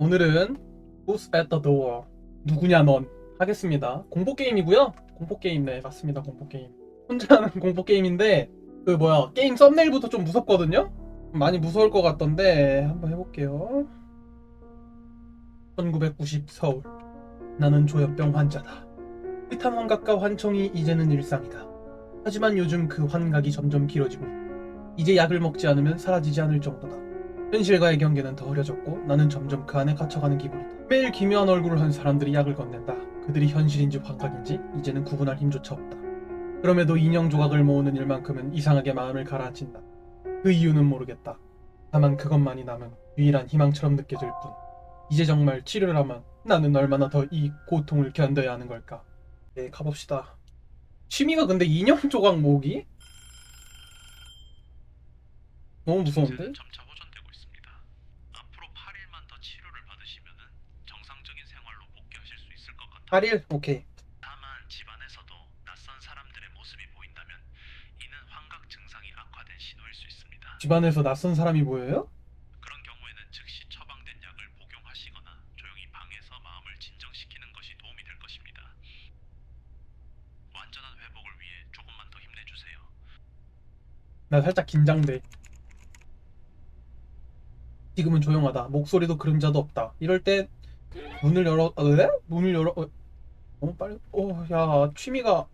오늘은 Who's at the door? 누구냐 넌 하겠습니다. 공포 게임이고요. 공포 게임 네 맞습니다. 공포 게임. 혼자 하는 공포 게임인데 그 뭐야 게임 썸네일부터 좀 무섭거든요. 많이 무서울 것 같던데 한번 해볼게요. 1990 서울 나는 조현병 환자다. 휘탄 환각과 환청이 이제는 일상이다. 하지만 요즘 그 환각이 점점 길어지고. 이제 약을 먹지 않으면 사라지지 않을 정도다. 현실과의 경계는 더 흐려졌고 나는 점점 그 안에 갇혀가는 기분이다. 매일 기묘한 얼굴을 한 사람들이 약을 건넨다. 그들이 현실인지 환각인지 이제는 구분할 힘조차 없다. 그럼에도 인형 조각을 모으는 일만큼은 이상하게 마음을 가라앉힌다. 그 이유는 모르겠다. 다만 그것만이 남은 유일한 희망처럼 느껴질 뿐. 이제 정말 치료를 하면 나는 얼마나 더 이 고통을 견뎌야 하는 걸까? 네, 가봅시다. 취미가 근데 인형 조각 모으기? 너무 무서운데? 문제는 점차 호전되고 있습니다. 앞으로 8일만 더 치료를 받으시면 정상적인 생활로 복귀하실 수 있을 것 같아요. 8일? 오케이. 다만 집안에서도 낯선 사람들의 모습이 보인다면 이는 환각 증상이 악화된 신호일 수 있습니다. 집안에서 낯선 사람이 보여요? 그런 경우에는 즉시 처방된 약을 복용하시거나 조용히 방에서 마음을 진정시키는 것이 도움이 될 것입니다. 완전한 회복을 위해 조금만 더 힘내주세요. 나 살짝 긴장돼. 지금은 조용하다. 목소리도 그림자도 없다. 이럴 때 문을 열어, 아, 왜? 문을 열어, 어, 너무 빨리, 어, 야, 취미가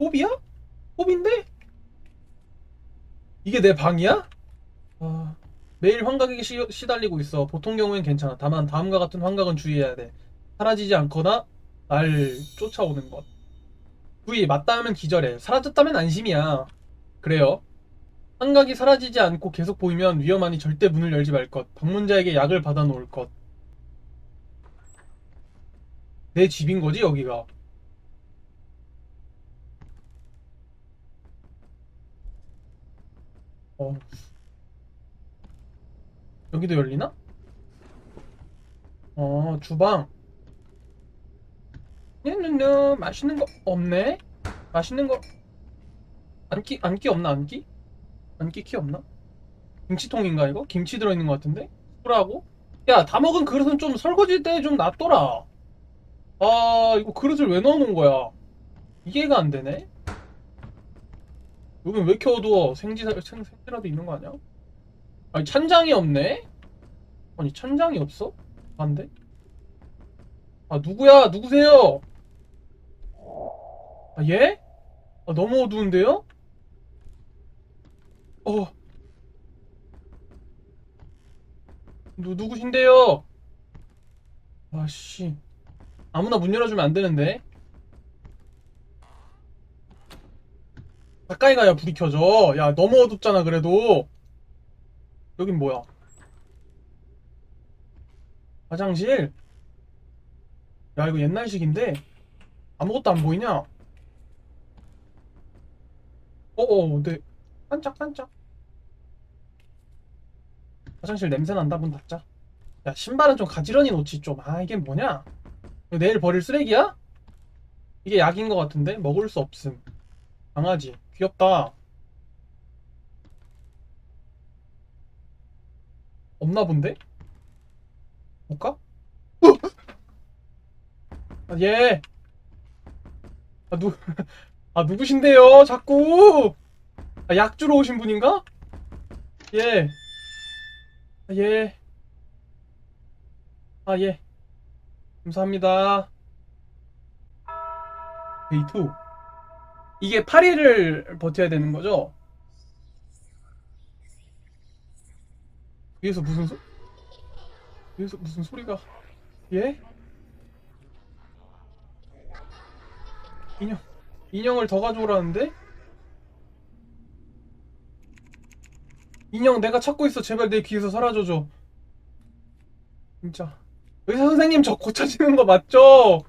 호비야? 호비인데? 이게 내 방이야? 아, 매일 환각에 시, 시달리고 있어. 보통 경우엔 괜찮아. 다만 다음과 같은 환각은 주의해야 돼. 사라지지 않거나 날 쫓아오는 것. 주의, 맞다 하면 기절해. 사라졌다면 안심이야. 그래요. 환각이 사라지지 않고 계속 보이면 위험하니 절대 문을 열지 말 것. 방문자에게 약을 받아 놓을 것. 내 집인 거지, 여기가. 어. 여기도 열리나? 어, 주방. 네네네, 맛있는 거 없네? 맛있는 거, 안기, 안기 없나, 안기? 안기 키 없나? 김치통인가 이거? 김치 들어있는 것 같은데? 술하고? 야, 다 먹은 그릇은 좀 설거지 때 좀 놔둬라. 아, 이거 그릇을 왜 넣어놓은 거야? 이해가 안 되네? 여긴 왜 이렇게 어두워? 생지, 생, 생지라도 있는 거 아니야? 아니, 찬장이 없네? 아니, 찬장이 없어? 안 돼? 아, 누구야? 누구세요? 아, 얘? 아, 너무 어두운데요? 어. 누, 누구신데요? 아씨. 아무나 문 열어주면 안 되는데. 가까이 가야 불이 켜져. 야, 너무 어둡잖아, 그래도. 여긴 뭐야? 화장실? 야, 이거 옛날식인데? 아무것도 안 보이냐? 어어, 네. 반짝반짝. 화장실 냄새 난다 문 닫자. 야 신발은 좀 가지런히 놓지 좀. 아 이게 뭐냐? 내일 버릴 쓰레기야? 이게 약인 것 같은데 먹을 수 없음. 강아지 귀엽다. 없나 본데? 볼까? 아, 예. 아, 누, 아, 누구신데요? 자꾸! 아, 약 주러 오신 분인가? 예. 아, 예. 아, 예. 감사합니다. 데이 2. 이게 8일을 버텨야 되는 거죠? 위에서 무슨 소? 위에서 무슨 소리가? 예? 인형. 인형을 더 가져오라는데? 인형 내가 찾고 있어. 제발 내 귀에서 사라져줘. 진짜. 의사 선생님 저 고쳐지는 거 맞죠?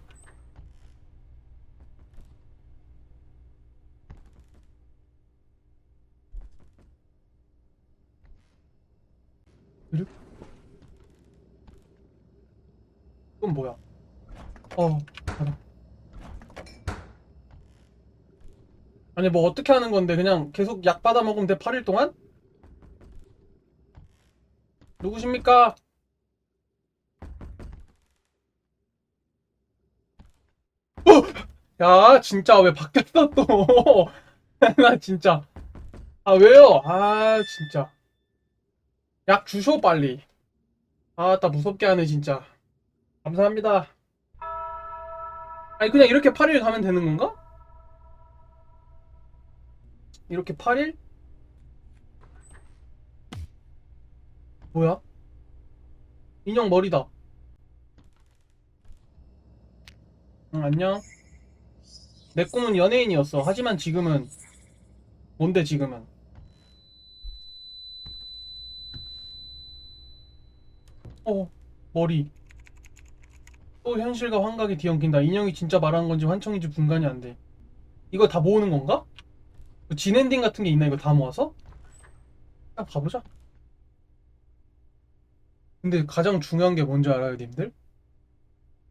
이건 뭐야? 어, 잠깐. 아니 뭐 어떻게 하는 건데 그냥 계속 약 받아 먹으면 돼 8일 동안? 누구십니까? 야, 진짜 왜 바뀌었어 또? 나 진짜. 아, 왜요? 아, 진짜. 약 주쇼 빨리. 아, 나 무섭게 하네 진짜. 감사합니다. 아니 그냥 이렇게 8일 가면 되는 건가? 이렇게 8일? 뭐야? 인형 머리다. 응, 안녕. 내 꿈은 연예인이었어. 하지만 지금은 뭔데 지금은? 어, 머리. 또 현실과 환각이 뒤엉킨다. 인형이 진짜 말하는 건지 환청인지 분간이 안 돼. 이거 다 모으는 건가? 뭐 진엔딩 같은 게 있나 이거 다 모아서? 딱 가보자. 근데 가장 중요한 게 뭔지 알아요, 님들?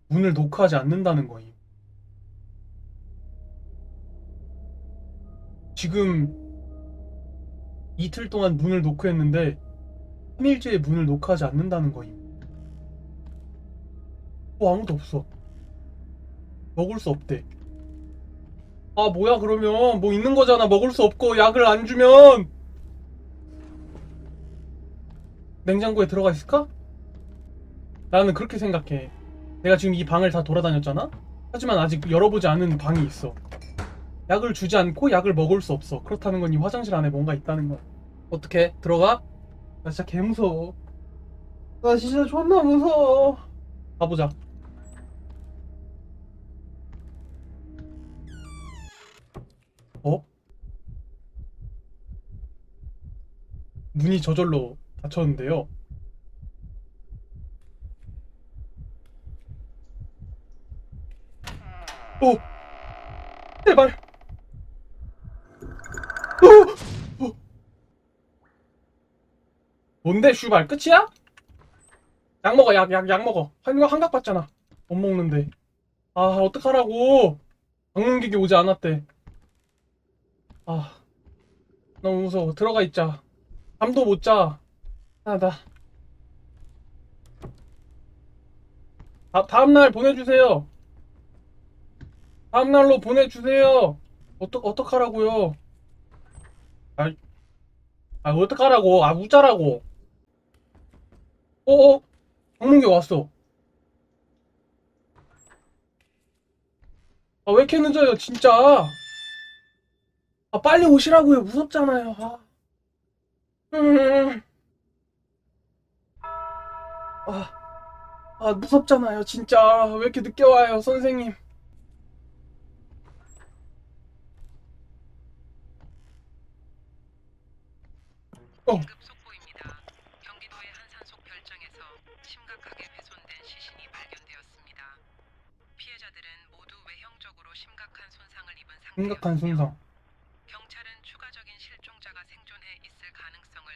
문을 녹화하지 않는다는 거임. 지금 이틀 동안 문을 녹화했는데 3일째에 문을 녹화하지 않는다는 거임. 뭐 아무도 없어. 먹을 수 없대. 아 뭐야 그러면 뭐 있는 거잖아. 먹을 수 없고 약을 안 주면 냉장고에 들어가 있을까? 나는 그렇게 생각해. 내가 지금 이 방을 다 돌아다녔잖아? 하지만 아직 열어보지 않은 방이 있어. 약을 주지 않고 약을 먹을 수 없어. 그렇다는 건 이 화장실 안에 뭔가 있다는 거야. 어떻게? 들어가? 나 진짜 개 무서워. 나 진짜 존나 무서워. 가보자. 어? 문이 저절로 닫혔는데요. 오! 제발! 오! 오! 뭔데, 슈발, 끝이야? 약 먹어, 약, 약, 약 먹어. 한, 한각 받잖아. 못 먹는데. 아, 어떡하라고. 방문객이 오지 않았대. 아, 너무 무서워. 들어가 있자. 잠도 못 자. 아, 나. 다, 다음날 보내주세요. 다음날로 보내주세요. 어떡, 어떡하라고요. 아, 아, 어떡하라고. 아, 웃자라고. 어어? 방문객 왔어. 아, 왜 이렇게 늦어요, 진짜. 아, 빨리 오시라고요. 무섭잖아요. 아. 음. 아, 아, 무섭잖아요. 진짜. 왜 이렇게 늦게 와요, 선생님. 어, 심각한 손상. 경찰은 추가적인 실종자가 생존해 있을 가능성을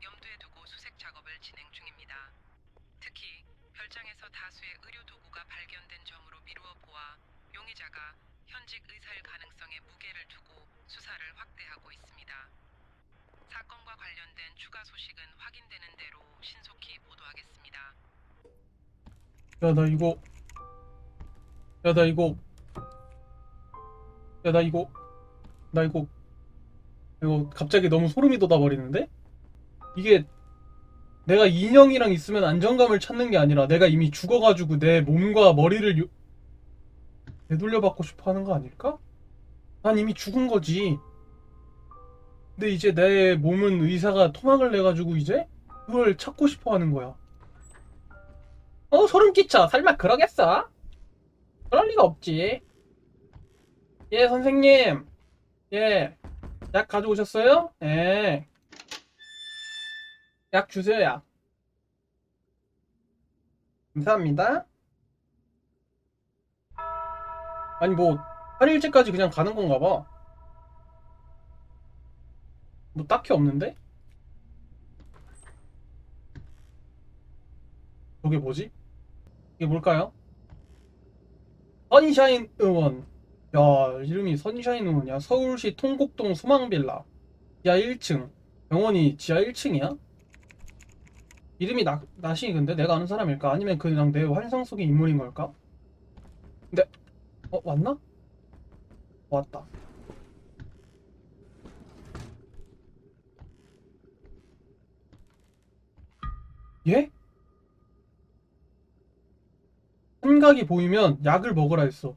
염두에 두고 수색 작업을 진행 중입니다. 특히 별장에서 다수의 의료 도구가 발견된 점으로 미루어 보아 용의자가 현직 의사일 가능성에 무게를 두고 수사를 확대하고 있습니다. 사건과 관련된 추가 소식은 확인되는 대로 신속히 보도하겠습니다. 야, 나 이거. 야, 나 이거. 야, 나 이거. 나 이거. 이거 갑자기 너무 소름이 돋아버리는데? 이게 내가 인형이랑 있으면 안정감을 찾는 게 아니라 내가 이미 죽어가지고 내 몸과 머리를 요... 되돌려받고 싶어 하는 거 아닐까? 난 이미 죽은 거지. 근데 이제 내 몸은 의사가 토막을 내가지고 이제 그걸 찾고 싶어 하는 거야. 어, 소름 끼쳐. 설마 그러겠어? 그럴 리가 없지. 예, 선생님. 예. 약 가져오셨어요? 예. 약 주세요, 약. 감사합니다. 아니, 뭐, 8일째까지 그냥 가는 건가 봐. 뭐, 딱히 없는데? 저게 뭐지? 이게 뭘까요? 선샤인 의원. 야, 이름이 선샤인 의원이야. 서울시 통곡동 소망빌라. 지하 1층. 병원이 지하 1층이야? 이름이 나, 나시 근데 내가 아는 사람일까? 아니면 그냥 내 환상 속의 인물인 걸까? 근데, 어, 왔나? 왔다. 예? 삼각이 보이면 약을 먹으라 했어.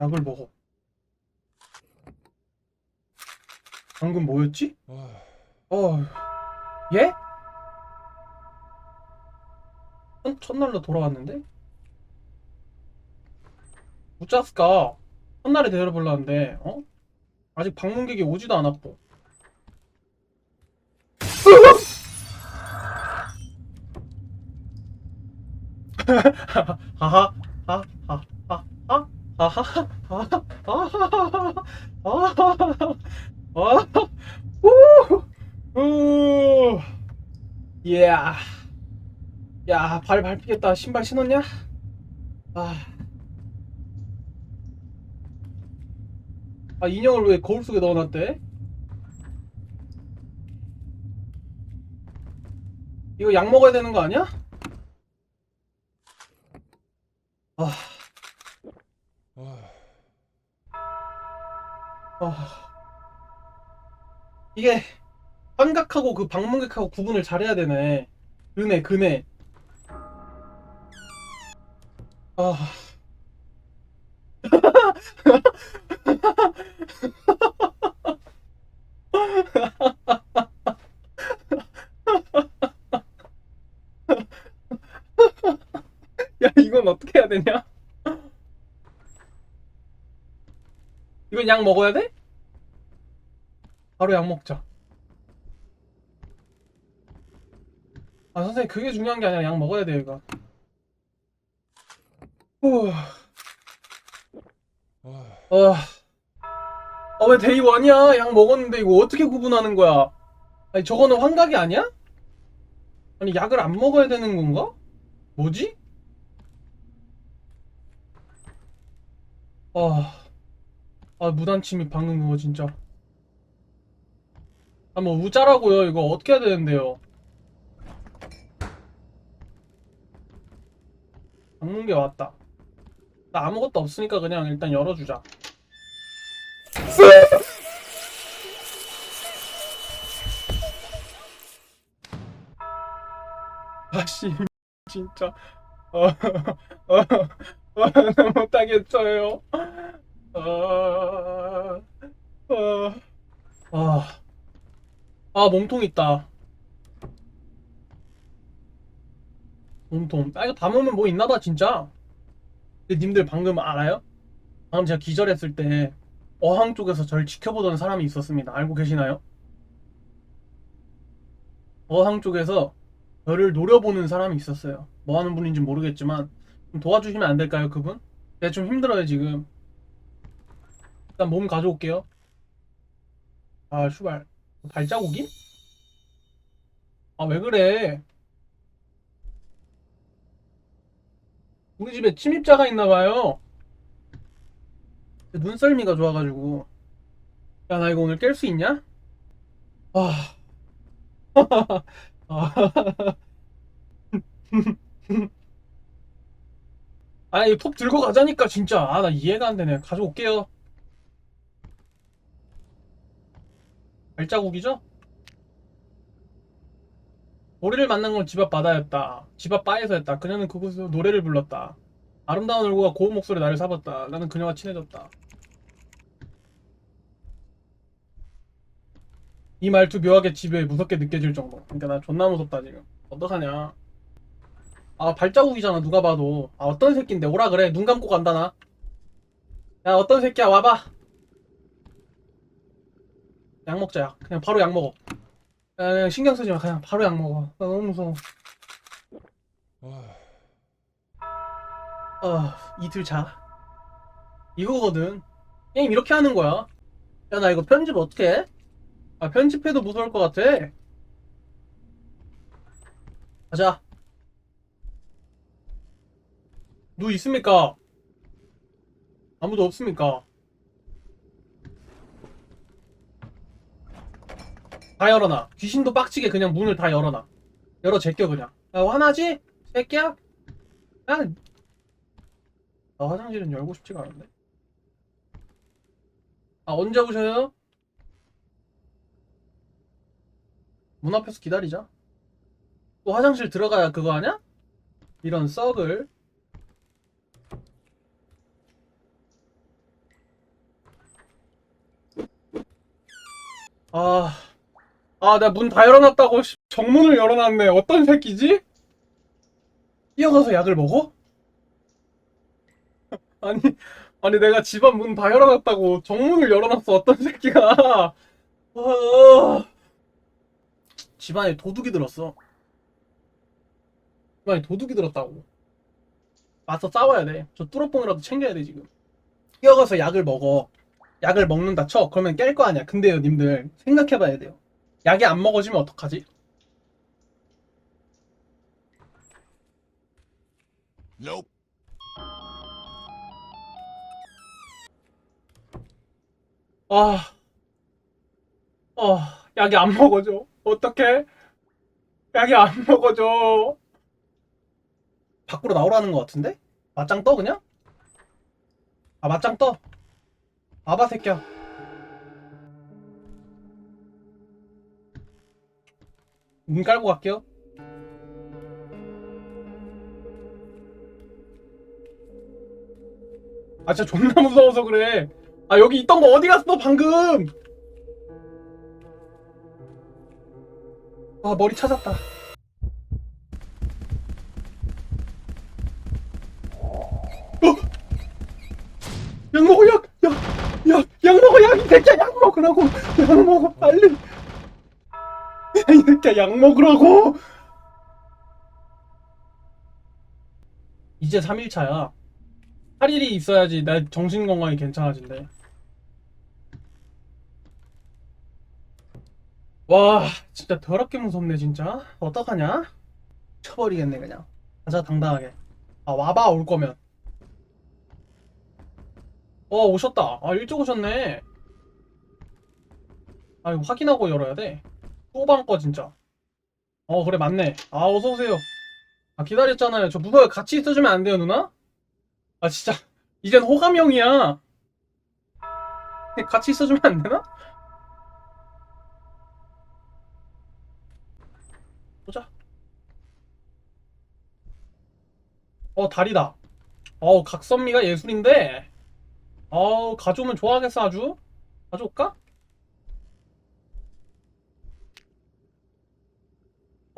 약을 먹어. 방금 뭐였지? 어, 예? 첫, 첫날로 돌아왔는데? 우짜스까 첫날에 데려보려는데, 어? 아직 방문객이 오지도 않았고. 하하, 하, 하, 하, 하, 하하, 하, 하하하하, 아, 우, 우, 예, 야, 발 밟히겠다. 신발 신었냐? 아, 아 인형을 왜 거울 속에 넣어놨대? 이거 약 먹어야 되는 거 아니야? 아, 아. 이게 환각하고 그 방문객하고 구분을 잘해야 되네. 그네, 그네. 아. 야, 이건 어떻게 해야 되냐? 이건 약 먹어야 돼? 바로 약 먹자. 아, 선생님, 그게 중요한 게 아니라 약 먹어야 돼요, 이거. 후. 아, 아, 왜 데이 원이야? 약 먹었는데 이거 어떻게 구분하는 거야? 아니, 저거는 환각이 아니야? 아니, 약을 안 먹어야 되는 건가? 뭐지? 아, 아, 무단침입 방금 그거 진짜. 아, 뭐, 우짜라고요. 이거 어떻게 해야 되는데요? 방문객 왔다. 나 아무것도 없으니까 그냥 일단 열어주자. 아씨, 진짜. 어, 어, 어, 나 못하겠어요. 아, 아, 아, 아, 몸통 있다. 몸통. 아, 이거 담으면 뭐 있나봐, 진짜. 근데 님들 방금 알아요? 방금 제가 기절했을 때 어항 쪽에서 절 지켜보던 사람이 있었습니다. 알고 계시나요? 어항 쪽에서 저를 노려보는 사람이 있었어요. 뭐 하는 분인지 모르겠지만 좀 도와주시면 안 될까요, 그분? 제가 좀 힘들어요, 지금. 일단 몸 가져올게요. 아, 슈발. 발자국임? 아, 왜 그래? 우리 집에 침입자가 있나봐요. 눈썰미가 좋아가지고. 야, 나 이거 오늘 깰 수 있냐? 아. 아. 아니, 톱 들고 가자니까, 진짜. 아, 나 이해가 안 되네. 가져올게요. 발자국이죠? 우리를 만난 건 집 앞 바다였다. 집 앞 바에서 했다. 그녀는 그곳에서 노래를 불렀다. 아름다운 얼굴과 고운 목소리 나를 sab었다. 나는 그녀와 친해졌다. 이 말투 묘하게 집에 무섭게 느껴질 정도. 그러니까 나 존나 무섭다 지금. 어떡하냐. 아 발자국이잖아 누가 봐도. 아 어떤 새끼인데 오라 그래. 눈 감고 간다 나. 야 어떤 새끼야 와봐. 약 먹자 약. 그냥 바로 약 먹어. 야, 그냥 신경 쓰지 마. 그냥 바로 약 먹어. 나 너무 무서워. 아, 이틀 자. 이거거든. 게임 이렇게 하는 거야. 야, 나 이거 편집 어떻게 해? 아, 편집해도 무서울 것 같아. 가자. 누 있습니까? 아무도 없습니까? 다 열어놔. 귀신도 빡치게 그냥 문을 다 열어놔. 열어 제껴 그냥. 야, 화나지? 새끼야? 야, 아, 화장실은 열고 싶지가 않은데. 아, 언제 오셔요? 문 앞에서 기다리자. 또 화장실 들어가야 그거 하냐? 이런 썩을. 아, 아, 내가 문다 열어놨다고 씨, 정문을 열어놨네. 어떤 새끼지? 뛰어가서 약을 먹어? 아니, 아니 내가 집안 문 다 열어놨다고 정문을 열어놨어. 어떤 새끼가? 아, 집안에 도둑이 들었어. 집안에 도둑이 들었다고. 맞서 싸워야 돼. 저 뚜러뽕이라도 챙겨야 돼 지금. 뛰어가서 약을 먹어. 약을 먹는다 쳐. 그러면 깰 거 아니야. 근데요, 님들 생각해봐야 돼요. 약이 안 먹어지면 어떡하지? Nope. 아, 아, 약이 안 먹어져. 어떡해? 약이 안 먹어져. 밖으로 나오라는 것 같은데? 맞짱 떠, 그냥? 아, 맞짱 떠. 와봐, 새끼야. 문 깔고 갈게요. 아, 진짜 존나 무서워서 그래. 아 여기 있던 거 어디 갔어 방금 아 머리 찾았다 어? 약 먹어 약약약 먹어 약 이 새끼야 약 먹으라고 약 먹어 빨리 이 새끼야 약 먹으라고? 이제 3일차야. 8일이 있어야지. 내 정신 건강이 괜찮아진대. 와 진짜 더럽게 무섭네 진짜. 어떡하냐? 쳐버리겠네 그냥. 가자 당당하게. 아 와봐 올 거면. 어 오셨다. 아 일찍 오셨네. 아 이거 확인하고 열어야 돼. 또방 거 진짜 어 그래 맞네 아 어서오세요 아 기다렸잖아요 저 무서워요 같이 있어주면 안 돼요 누나? 아 진짜 이젠 호감형이야 같이 있어주면 안 되나? 보자. 어, 다리다. 어우, 각선미가 예술인데. 어우, 가져오면 좋아하겠어, 아주. 가져올까?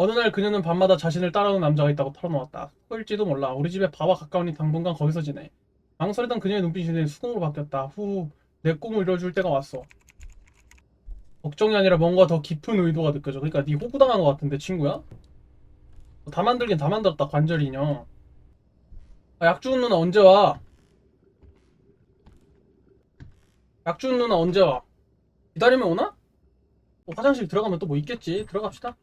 어느 날 그녀는 밤마다 자신을 따라오는 남자가 있다고 털어놓았다. 후일지도 몰라. 우리 집에 바와 가까우니 당분간 거기서 지내. 망설이던 그녀의 눈빛이 수긍으로 바뀌었다. 후, 내 꿈을 이뤄줄 때가 왔어. 걱정이 아니라 뭔가 더 깊은 의도가 느껴져. 그러니까 네 호구당한 것 같은데 친구야? 다 만들긴 다 만들었다 관절 인형. 아, 약주은 누나 언제 와? 약주은 누나 언제 와? 기다리면 오나? 뭐 화장실 들어가면 또 뭐 있겠지. 들어갑시다.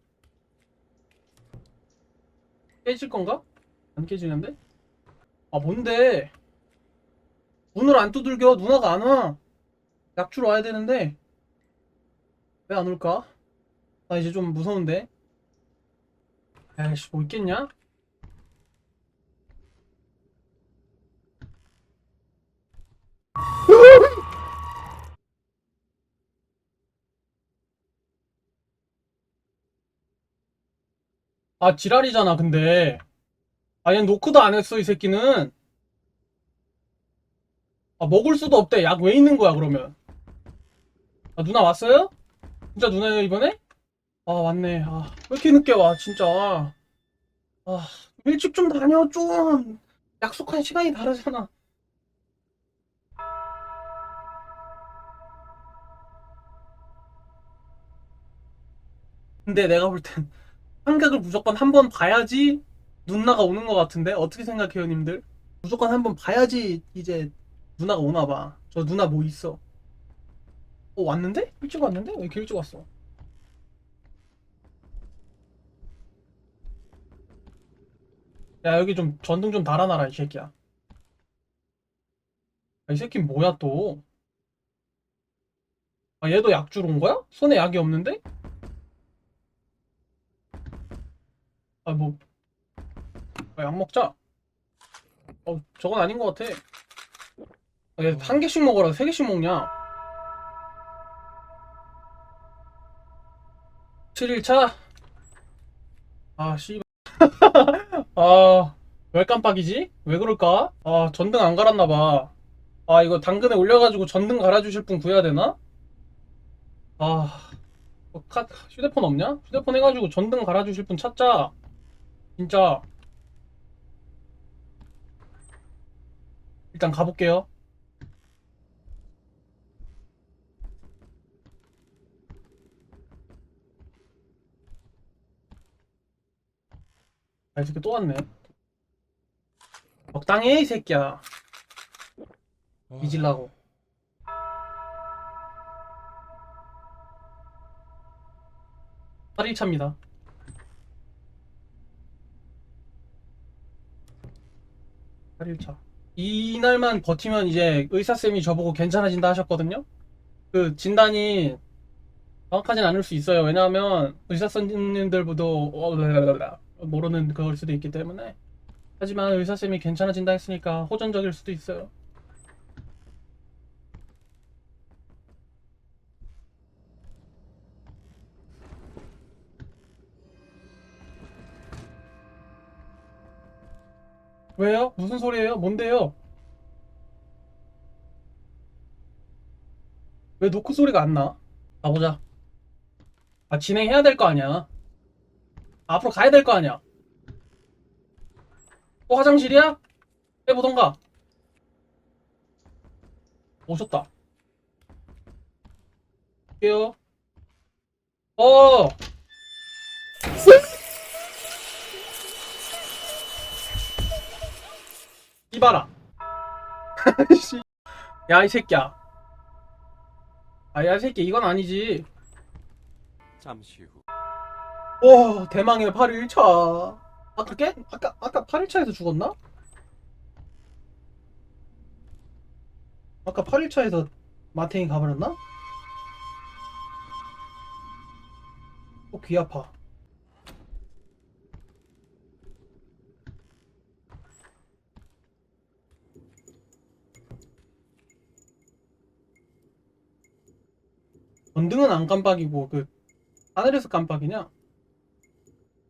깨질 건가? 안 깨지는데? 아 뭔데? 문을 안 두들겨 누나가 안 와. 약주로 와야 되는데. 왜 안 올까? 나 이제 좀 무서운데. 에이씨, 뭐 있겠냐? 아, 지랄이잖아, 근데. 아, 얘 노크도 안 했어, 이 새끼는. 아, 먹을 수도 없대. 약 왜 있는 거야, 그러면? 아, 누나 왔어요? 진짜 누나예요 이번에? 아 왔네 아 왜 이렇게 늦게 와 진짜 아 일찍 좀 다녀 좀 약속한 시간이 다르잖아 근데 내가 볼땐 환각을 무조건 한 번 봐야지 누나가 오는 것 같은데 어떻게 생각해요 님들? 무조건 한 번 봐야지 이제 누나가 오나 봐 저 누나 뭐 있어 어 왔는데? 일찍 왔는데? 왜 이렇게 일찍 왔어? 야 여기 좀 전등 좀 달아놔라 이 새끼야 아, 이 새끼 뭐야 또? 아 얘도 약 주러 온 거야? 손에 약이 없는데? 아뭐약 먹자 어 저건 아닌 것 같아 왜한 개씩 먹어라 세 개씩 먹냐? 7일차? 아, 씨. 아, 왜 깜빡이지? 왜 그럴까? 아, 전등 안 갈았나봐. 아, 이거 당근에 올려가지고 전등 갈아주실 분 구해야 되나? 아, 어, 카, 휴대폰 없냐? 휴대폰 해가지고 전등 갈아주실 분 찾자. 진짜. 일단 가볼게요. 아, 이 새끼 또 왔네. 적당히 해, 이 새끼야. 잊으려고. 팔일차입니다 8일차. 이날만 버티면 이제 의사쌤이 저보고 괜찮아진다 하셨거든요? 그 진단이 정확하진 않을 수 있어요. 왜냐하면 의사선생님들도 어, 모르는 그걸 수도 있기 때문에. 하지만 의사쌤이 괜찮아진다 했으니까 호전적일 수도 있어요. 왜요? 무슨 소리예요? 뭔데요? 왜 노크 소리가 안 나? 가보자. 아, 진행해야 될 거 아니야. 앞으로 가야 될 거 아니야. 또 화장실이야? 해보던가. 오셨다. 할게요. 어! 이봐라. 씨. 야, 이 새끼야. 아, 야, 이 새끼, 이건 아니지. 잠시 후 와, 대망의 8일차. 아까 깨? 아까, 아까 8일 차에서 죽었나? 아까 8일 차에서 마탱이 가버렸나? 또귀 아파. 전등은 안 깜빡이고, 그, 하늘에서 깜빡이냐?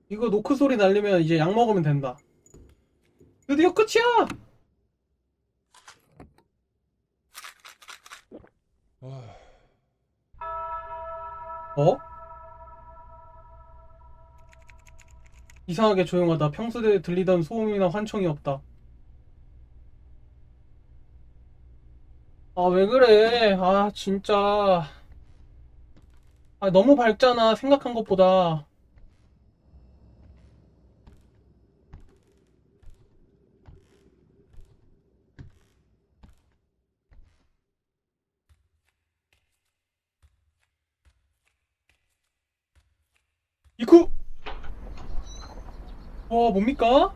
이거 노크 소리 날리면 이제 약 먹으면 된다. 드디어 끝이야! 어? 이상하게 조용하다. 평소에 들리던 소음이나 환청이 없다. 아, 왜 그래? 아, 진짜. 아, 너무 밝잖아. 생각한 것보다. 이쿠! 와, 뭡니까?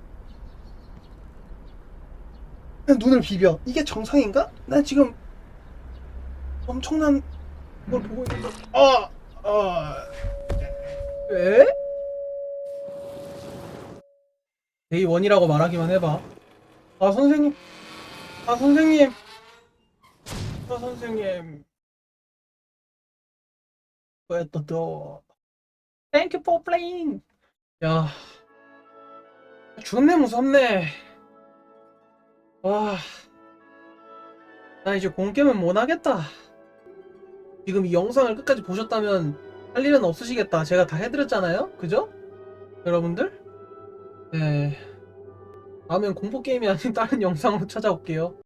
눈을 비벼. 이게 정상인가? 난 지금 엄청난 걸 보고 있는데. 아, 아, 왜? 데이 원이라고 말하기만 해봐. 아, 선생님. 아, 선생님. 아, 선생님. 왜 또 또? Thank you for playing. 야, 죽네 무섭네. 와, 나 이제 공개면 못 하겠다. 지금 이 영상을 끝까지 보셨다면 할 일은 없으시겠다. 제가 다 해드렸잖아요? 그죠? 여러분들? 네. 다음엔 공포게임이 아닌 다른 영상으로 찾아올게요.